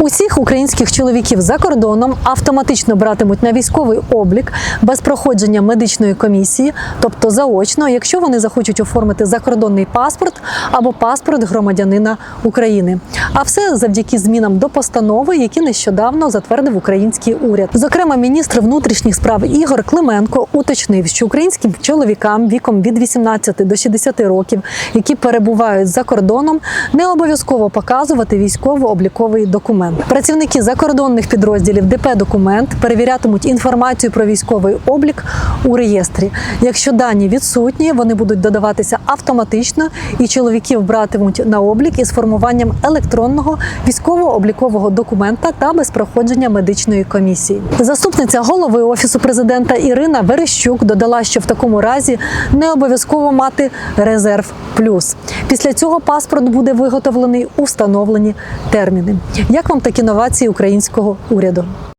Усіх українських чоловіків за кордоном автоматично братимуть на військовий облік без проходження медичної комісії, тобто заочно, якщо вони захочуть оформити закордонний паспорт або паспорт громадянина України. А все завдяки змінам до постанови, які нещодавно затвердив український уряд. Зокрема, міністр внутрішніх справ Ігор Клименко уточнив, що українським чоловікам віком від 18 до 60 років, які перебувають за кордоном, не обов'язково показувати військово-обліковий документ. Працівники закордонних підрозділів ДП документ перевірятимуть інформацію про військовий облік у реєстрі. Якщо дані відсутні, вони будуть додаватися автоматично, і чоловіків братимуть на облік із формуванням електронного військово-облікового документа та без проходження медичної комісії. Заступниця голови офісу президента Ірина Верещук додала, що в такому разі не обов'язково мати резерв плюс. Після цього паспорт буде виготовлений у встановлені терміни. Як вам такі новації українського уряду?